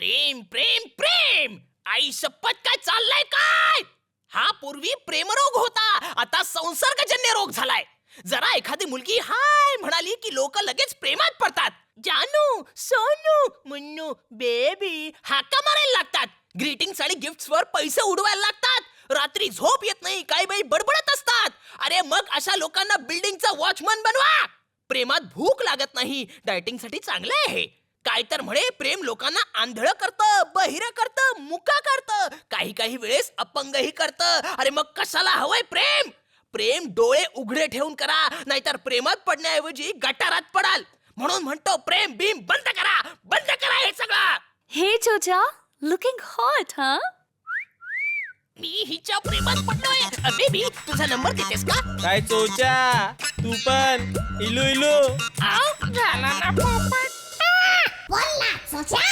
प्रेम प्रेम प्रेम! आई शपथ काय चाललंय काय? हा पूर्वी प्रेमरोग होता आता संसर्गजन्य रोग झालाय. जरा एखादी मुलगी हाय म्हणाली की लोक लगेच प्रेमात पडतात. जानू सोनू मुन्नू बेबी हाका मारायला लागतात. ग्रीटिंग्स आणि गिफ्ट्स वर पैसे उडवायला लागतात. रात्री झोप येत नाही काही बाई बडबडत असतात. अरे मग अशा लोकांना बिल्डिंगचा वॉचमन बनवा. प्रेमात भूक लागत नाही. डायटिंगसाठी चांगलं आहे काय तर म्हणे प्रेम लोकांना आंधळ करतं बहिर करतं मुका करतं. काही काही वेळेस अपंगही करतं. अरे मग कशाला हवंय प्रेम? प्रेम डोळे उघडे ठेवून करा नाहीतर प्रेमात पडण्याऐवजी गटारात पडाल. म्हणून म्हणतो प्रेम बीम बंद करा बंद करा हे सगळं. Hey, Joja, looking hot, huh? मी हिच्या प्रेमात पडलोय. बेबी तुझा नंबर देतेस का? काय चोच्या तू पण इलू इलू. आव, যা